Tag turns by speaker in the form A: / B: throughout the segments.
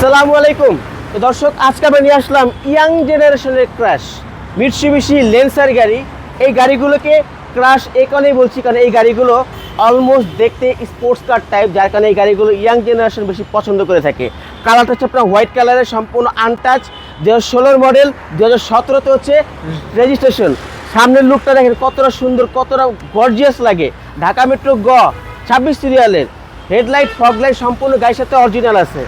A: আসসালামু আলাইকুম। তো দর্শক, আজকে আমরা নিয়ে আসলাম ইয়াং জেনারেশনের ক্রাশ মিটসুবিশি লেন্সার গাড়ি। এই গাড়িগুলোকে ক্রাশ এই কারণেই বলছি, কারণ এই গাড়িগুলো অলমোস্ট দেখতে স্পোর্টস কার টাইপ যার কারণে এই গাড়িগুলো ইয়াং জেনারেশন বেশি পছন্দ করে থাকে। কালারটা হচ্ছে আপনার হোয়াইট কালারের সম্পূর্ণ আনটাচ দু হাজার ষোলোর মডেল দু হাজার সতেরোতে হচ্ছে রেজিস্ট্রেশন সামনের লুকটা দেখেন, কতটা সুন্দর, কতটা গর্জিয়াস লাগে। ঢাকা মেট্রো গ, ছাব্বিশ সিরিয়ালের হেডলাইট ফগলাইট সম্পূর্ণ গাড়ির সাথে অরিজিনাল আছে।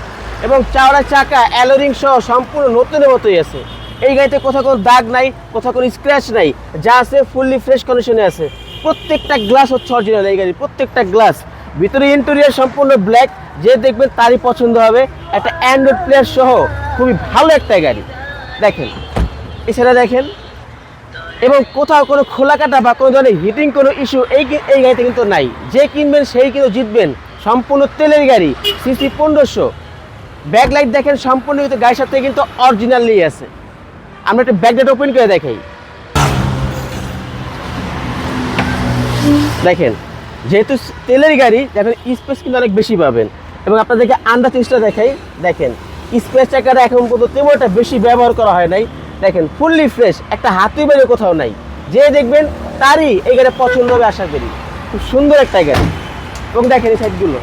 A: এবং চাওড়া চাকা অ্যালোরিং সহ সম্পূর্ণ নতুনের মতোই আছে। এই গাড়িতে কোথাও কোনো দাগ নাই, কোথাও কোনো স্ক্র্যাচ নাই, যা আছে ফুললি ফ্রেশ কন্ডিশনে আছে। প্রত্যেকটা গ্লাস হচ্ছে অরিজিনাল এই গাড়ি প্রত্যেকটা গ্লাস ভিতরে ইন্টেরিয়ার সম্পূর্ণ ব্ল্যাক যে দেখবেন তারই পছন্দ হবে। একটা অ্যান্ড্রয়েড প্লেয়ার সহ খুবই ভালো একটা গাড়ি। দেখেন, এছাড়া দেখেন, এবং কোথাও কোনো খোলা কাটা বা কোনো ধরনের হিটিং কোনো ইস্যু এই এই গাড়িতে কিন্তু নাই। যে কিনবেন সেই কিন্তু জিতবেন। সম্পূর্ণ তেলের গাড়ি সিসি পনেরোশো। ব্যাকলাইট দেখেন সম্পূর্ণ কিন্তু গাড়ির সাথে কিন্তু অরিজিনালি আছে। আমরা একটা ব্যাকলাইট ওপেন করে দেখাই। দেখেন, যেহেতু তেলের গাড়ি, দেখেন স্পেস কিন্তু অনেক বেশি পাবেন। এবং আপনাদেরকে আন্ডার চেষ্টা দেখাই। দেখেন স্পেস চাকাটা এখন পর্যন্ত তেমন একটা বেশি ব্যবহার করা হয় নাই। দেখেন ফুললি ফ্রেশ একটা হাতুই বেরো কোথাও নাই। যে দেখবেন, তারই এই গাড়ি পছন্দ হবে আশা করি। খুব সুন্দর একটা গাড়ি। এবং দেখেন এই সাইডগুলো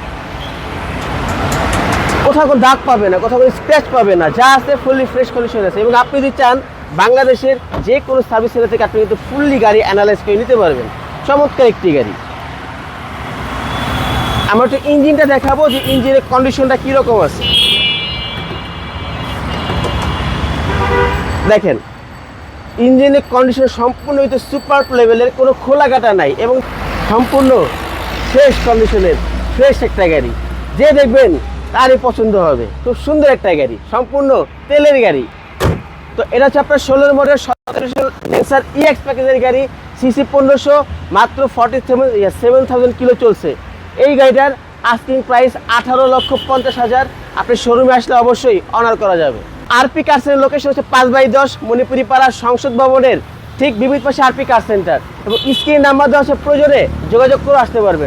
A: কোথাও কোনো দাগ পাবে না, কোথাও কোনো স্ক্র্যাচ পাবে না, যা আছে ফুললি ফ্রেশ কন্ডিশন আছে। এবং আপনি যদি চান, বাংলাদেশের যে কোনো সার্ভিস সেন্টার থেকে আপনি কিন্তু ফুললি গাড়ি অ্যানালাইজ করে নিতে পারবেন। চমৎকার একটি গাড়ি। আমরা একটু ইঞ্জিনটা দেখাবো যে ইঞ্জিনের কন্ডিশনটা কীরকম আছে। দেখেন, ইঞ্জিনের কন্ডিশন সম্পূর্ণ হয়তো সুপার লেভেলের কোনো খোলা কাটা নাই এবং সম্পূর্ণ ফ্রেশ কন্ডিশনের ফ্রেশ একটা গাড়ি। যে দেখবেন তারই পছন্দ হবে। খুব সুন্দর একটা গাড়ি, সম্পূর্ণ তেলের গাড়ি। তো এটা হচ্ছে আপনার ষোলোর মডেল সতেরোশো লেন্সার ইএক্স প্যাকেজের গাড়ি সিসি পনেরোশো, মাত্র forty seven seven thousand kilo চলছে। এই গাড়িটার আস্কিং প্রাইস আঠারো লক্ষ পঞ্চাশ হাজার। আপনি শোরুমে আসলে অবশ্যই অনার করা যাবে। আরপি কার সেন্টার লোকেশন হচ্ছে পাঁচ বাই দশ, মণিপুরি পাড়া সংসদ ভবনের ঠিক বিবিধ পাশে আরপি কার সেন্টার এবং স্ক্রিন নাম্বার দেওয়া হচ্ছে প্রয়োজনে যোগাযোগ করে আসতে পারবেন।